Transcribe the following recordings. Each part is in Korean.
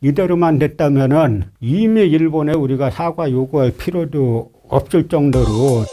이대로만 됐다면은 이미 일본에 우리가 사과 요구할 필요도 없을 정도로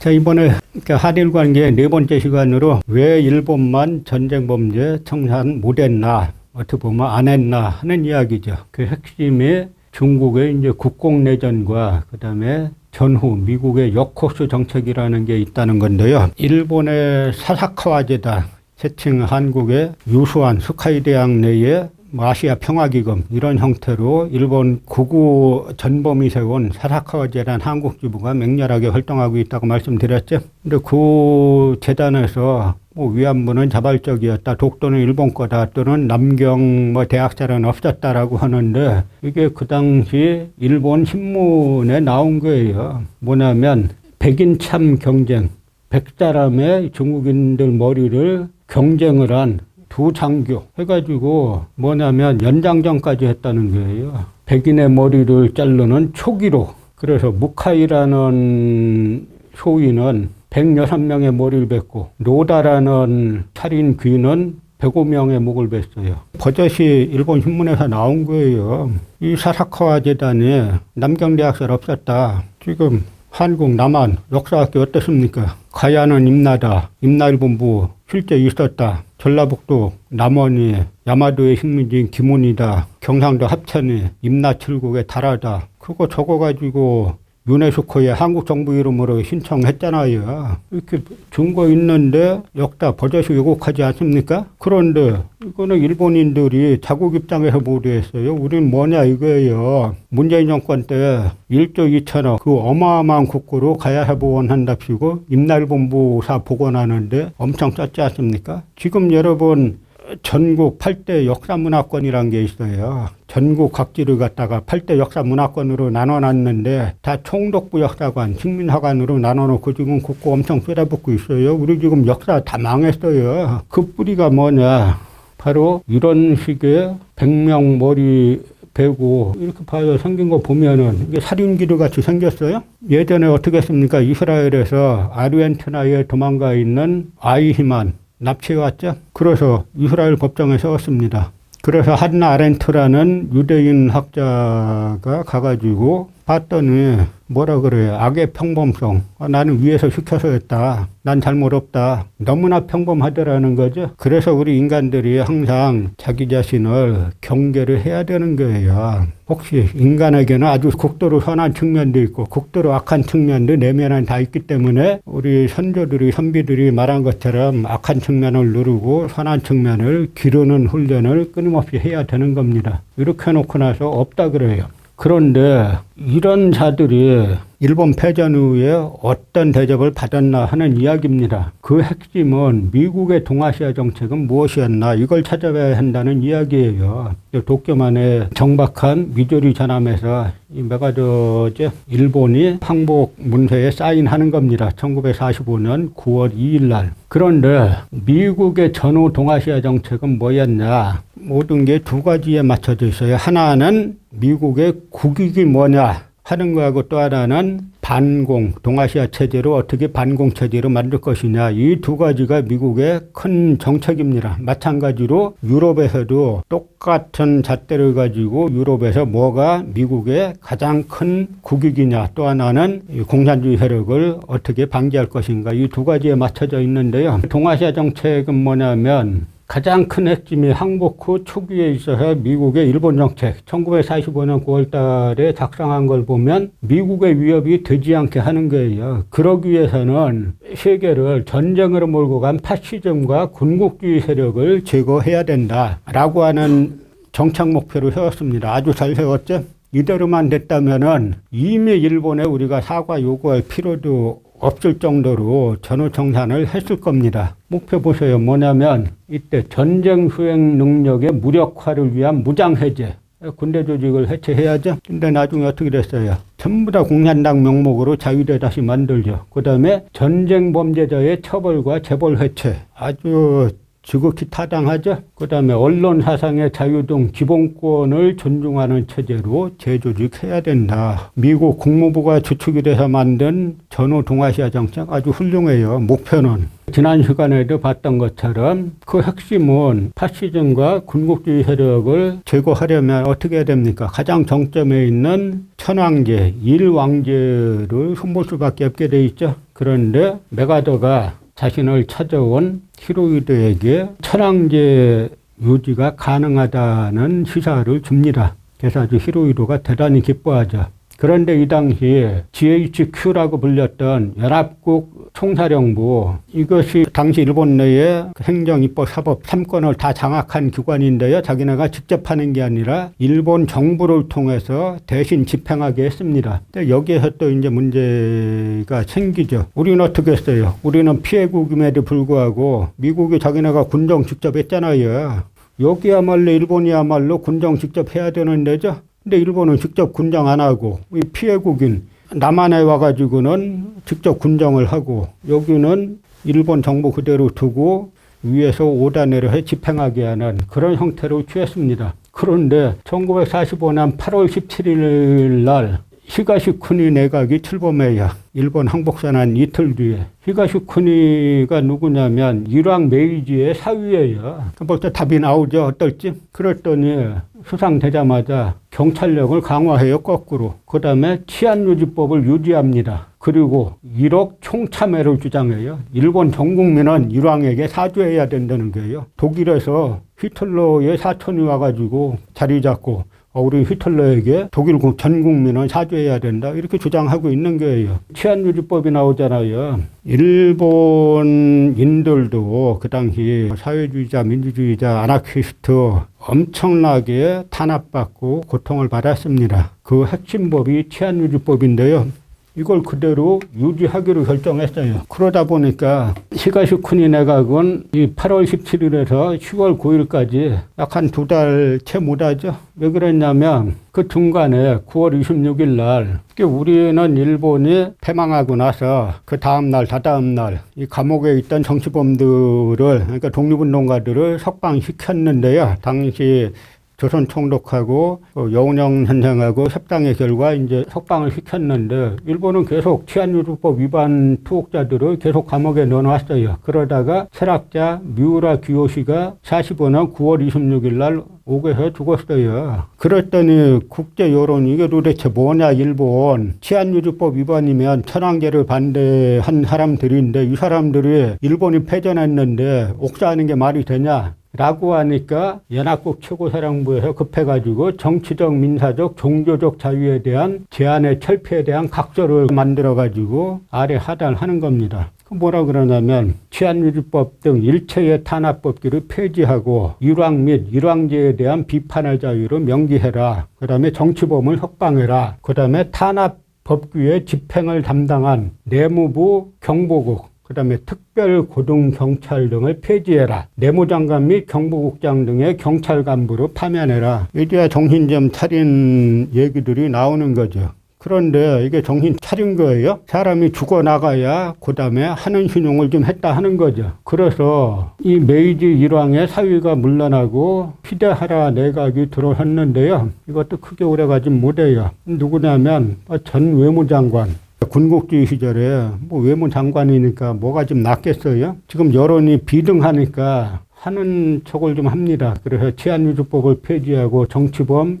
자 이번에 한일 관계 네 번째 시간으로 왜 일본만 전쟁 범죄 청산 못했나 어떻게 보면 안 했나 하는 이야기죠. 그 핵심이 중국의 이제 국공 내전과 그다음에 전후 미국의 역호수 정책이라는 게 있다는 건데요. 일본의 사사카와제다 세칭 한국의 유수한 스카이 대학 내에 뭐 아시아 평화기금 이런 형태로 일본 구구 전범이 세운 사사카와제란 한국 지부가 맹렬하게 활동하고 있다고 말씀드렸죠. 근데 그 재단에서 뭐 위안부는 자발적이었다, 독도는 일본 거다, 또는 남경 뭐 대학살은 없었다라고 하는데 이게 그 당시 일본 신문에 나온 거예요. 뭐냐면 백인 참 경쟁, 백 사람의 중국인들 머리를 경쟁을 한 두 장교 해가지고 뭐냐면 연장전까지 했다는 거예요. 백인의 머리를 자르는 초기로. 그래서 무카이라는 소위는 106명의 머리를 뱉고 노다라는 살인 귀는 105명의 목을 뱉어요. 버젓이 일본 신문에서 나온 거예요. 이 사사카와 재단에 남경대학살 없었다. 지금 한국 남한 역사학교 어떻습니까? 가야는 임나다. 임나일본부 실제 있었다. 전라북도 남원이 야마도의 식민지인 김훈이다. 경상도 합천이 임나칠국의 달하다. 그거 적어 가지고 유네스코에 한국 정부 이름으로 신청했잖아요. 이렇게 증거 있는데 역다 버젓이 왜곡하지 않습니까? 그런데 이거는 일본인들이 자국 입장에서 보도했어요. 우린 뭐냐 이거예요. 문재인 정권 때 1조 2천억 그 어마어마한 국고로 가야사 보원한답시고 임날본부사 복원하는데 엄청 썼지 않습니까? 지금 여러분 전국 8대 역사문화권이라는 게 있어요. 전국 각지를 갖다가 8대 역사문화권으로 나눠놨는데 다 총독부 역사관, 식민화관으로 나눠놓고 지금 국고 엄청 쏟아붓고 있어요. 우리 지금 역사 다 망했어요. 그 뿌리가 뭐냐. 바로 이런 식의 백명 머리 베고 이렇게 봐요. 생긴 거 보면은 이게 살인기류 같이 생겼어요. 예전에 어떻게 했습니까? 이스라엘에서 아르헨티나에 도망가 있는 아이히만 납치해 왔죠. 그래서 이스라엘 법정에 세웠습니다. 그래서 한나 아렌트라는 유대인 학자가 가가지고 봤더니 뭐라 그래요. 악의 평범성. 아, 나는 위에서 시켜서 했다. 난 잘못 없다. 너무나 평범하더라는 거죠. 그래서 우리 인간들이 항상 자기 자신을 경계를 해야 되는 거예요. 혹시 인간에게는 아주 극도로 선한 측면도 있고 극도로 악한 측면도 내면에 다 있기 때문에 우리 선조들이 선비들이 말한 것처럼 악한 측면을 누르고 선한 측면을 기르는 훈련을 끊임없이 해야 되는 겁니다. 이렇게 해놓고 나서 없다 그래요. 그런데 이런 자들이 일본 패전 후에 어떤 대접을 받았나 하는 이야기입니다. 그 핵심은 미국의 동아시아 정책은 무엇이었나 이걸 찾아봐야 한다는 이야기예요. 도쿄만의 정박한 미조리 전함에서 이 메가더제 일본이 항복 문서에 사인하는 겁니다. 1945년 9월 2일 날. 그런데 미국의 전후 동아시아 정책은 뭐였냐? 모든 게 두 가지에 맞춰져 있어요. 하나는 미국의 국익이 뭐냐 하는 거하고 또 하나는 반공, 동아시아 체제로 어떻게 반공 체제로 만들 것이냐. 이 두 가지가 미국의 큰 정책입니다. 마찬가지로 유럽에서도 똑같은 잣대를 가지고 유럽에서 뭐가 미국의 가장 큰 국익이냐. 또 하나는 이 공산주의 세력을 어떻게 방지할 것인가. 이 두 가지에 맞춰져 있는데요. 동아시아 정책은 뭐냐면 가장 큰 핵심이 항복 후 초기에 있어서 미국의 일본 정책 1945년 9월 달에 작성한 걸 보면 미국의 위협이 되지 않게 하는 거예요. 그러기 위해서는 세계를 전쟁으로 몰고 간 파시즘과 군국주의 세력을 제거해야 된다라고 하는 정책 목표를 세웠습니다. 아주 잘 세웠죠. 이대로만 됐다면은 이미 일본에 우리가 사과 요구할 필요도 없을 정도로 전후 청산을 했을 겁니다. 목표 보세요. 뭐냐면 이때 전쟁 수행 능력의 무력화를 위한 무장 해제. 군대 조직을 해체해야죠. 근데 나중에 어떻게 됐어요? 전부 다 공산당 명목으로 자유대 다시 만들죠. 그 다음에 전쟁 범죄자의 처벌과 재벌 해체. 아주 지극히 타당하죠. 그 다음에 언론 사상의 자유 등 기본권을 존중하는 체제로 재조직해야 된다. 미국 국무부가 주축이 돼서 만든 전후 동아시아 정책 아주 훌륭해요. 목표는 지난 시간에도 봤던 것처럼 그 핵심은 파시즘과 군국주의 세력을 제거하려면 어떻게 해야 됩니까? 가장 정점에 있는 천황제, 일왕제를 손볼 수밖에 없게 돼 있죠. 그런데 메가더가 자신을 찾아온 히로이드에게 천황제 유지가 가능하다는 시사를 줍니다. 그래서 아주 히로이도가 대단히 기뻐하죠. 그런데 이 당시에 GHQ라고 불렸던 연합국 총사령부 이것이 당시 일본 내에 행정, 입법, 사법 3권을 다 장악한 기관인데요. 자기네가 직접 하는 게 아니라 일본 정부를 통해서 대신 집행하게 했습니다. 근데 여기에서 또 이제 문제가 생기죠. 우리는 어떻게 했어요? 우리는 피해국임에도 불구하고 미국이 자기네가 군정 직접 했잖아요. 여기야말로 일본이야말로 군정 직접 해야 되는 데죠. 근데 일본은 직접 군정 안 하고 이 피해국인 남한에 와가지고는 직접 군정을 하고 여기는 일본 정부 그대로 두고 위에서 오다 내려 해 집행하게 하는 그런 형태로 취했습니다. 그런데 1945년 8월 17일 날 히가시쿠니 내각이 출범해야 일본 항복선한 이틀 뒤에 히가시쿠니가 누구냐면 일왕 메이지의 사위예요. 벌써 답이 나오죠 어떨지? 그랬더니 수상되자마자 경찰력을 강화해요 거꾸로. 그 다음에 치안유지법을 유지합니다. 그리고 1억 총참회를 주장해요. 일본 전 국민은 일왕에게 사죄해야 된다는 거예요. 독일에서 히틀러의 사촌이 와가지고 자리 잡고 어, 우리 히틀러에게 독일 국- 전 국민은 사죄해야 된다. 이렇게 주장하고 있는 거예요. 치안유지법이 나오잖아요. 일본인들도 그 당시 사회주의자, 민주주의자, 아나키스트 엄청나게 탄압받고 고통을 받았습니다. 그 핵심법이 치안유지법인데요. 이걸 그대로 유지하기로 결정했어요. 그러다 보니까 히가시쿠니 내각은 이 8월 17일에서 10월 9일까지 약 한 두 달 채 못하죠. 왜 그랬냐면 그 중간에 9월 26일 날 우리는 일본이 패망하고 나서 그 다음 날, 다다음 날 이 감옥에 있던 정치범들을 그러니까 독립운동가들을 석방시켰는데요. 당시 조선 총독하고 어, 여운형 선생하고 협상의 결과 이제 석방을 시켰는데 일본은 계속 치안유지법 위반 투옥자들을 계속 감옥에 넣어놨어요. 그러다가 철학자 미우라 기요시가 45년 9월 26일 날 옥에서 죽었어요. 그랬더니 국제 여론 이게 도대체 뭐냐 일본 치안유지법 위반이면 천황제를 반대한 사람들인데 이 사람들이 일본이 패전했는데 옥사하는 게 말이 되냐? 라고 하니까 연합국 최고사령부에서 급해가지고 정치적, 민사적, 종교적 자유에 대한 제한의 철폐에 대한 각서를 만들어가지고 아래 하달하는 겁니다. 그 뭐라 그러냐면 치안유지법 등 일체의 탄압법규를 폐지하고 일왕 및 일왕제에 대한 비판의 자유를 명기해라. 그 다음에 정치범을 석방해라. 그 다음에 탄압 법규의 집행을 담당한 내무부 경보국 그 다음에 특별고등경찰 등을 폐지해라. 내무장관 및 경보국장 등의 경찰 간부로 파면해라. 이제야 정신 좀 차린 얘기들이 나오는 거죠. 그런데 이게 정신 차린 거예요. 사람이 죽어나가야 그 다음에 하는 신용을 좀 했다 하는 거죠. 그래서 이 메이지 일왕의 사위가 물러나고 히데하라 내각이 들어섰는데요. 이것도 크게 오래가진 못해요. 누구냐면 전 외무장관. 군국주의 시절에 뭐 외무 장관이니까 뭐가 좀 낫겠어요? 지금 여론이 비등하니까 하는 척을 좀 합니다. 그래서 치안유지법을 폐지하고 정치범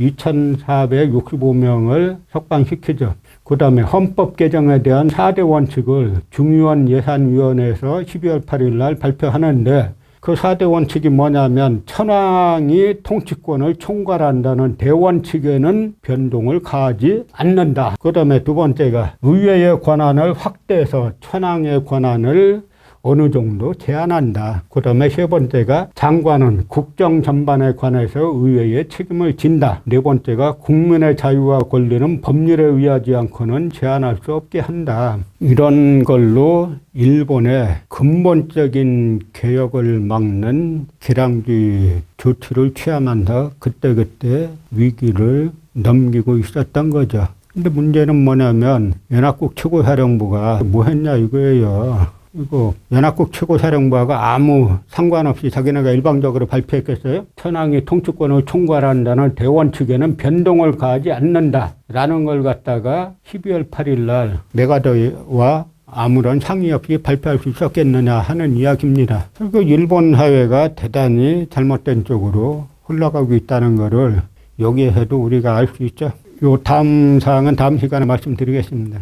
2,465명을 석방시키죠. 그 다음에 헌법 개정에 대한 4대 원칙을 중의원 예산위원회에서 12월 8일 날 발표하는데 그 4대 원칙이 뭐냐면 천황이 통치권을 총괄한다는 대원칙에는 변동을 가하지 않는다. 그 다음에 두 번째가 의회의 권한을 확대해서 천황의 권한을 어느 정도 제한한다. 그 다음에 세 번째가 장관은 국정 전반에 관해서 의회에 책임을 진다. 네 번째가 국민의 자유와 권리는 법률에 의하지 않고는 제한할 수 없게 한다. 이런 걸로 일본의 근본적인 개혁을 막는 개량주의 조치를 취하면서 그때그때 위기를 넘기고 있었던 거죠. 근데 문제는 뭐냐면 연합국 최고사령부가 뭐 했냐 이거예요. 이거 연합국 최고사령부가 아무 상관없이 자기네가 일방적으로 발표했겠어요? 천황이 통치권을 총괄한다는 대원칙에는 변동을 가하지 않는다라는 걸 갖다가 12월 8일 날 메가더와 아무런 상의 없이 발표할 수 있었겠느냐 하는 이야기입니다. 그 일본 사회가 대단히 잘못된 쪽으로 흘러가고 있다는 것을 여기에서도 우리가 알 수 있죠. 요 다음 사항은 다음 시간에 말씀드리겠습니다.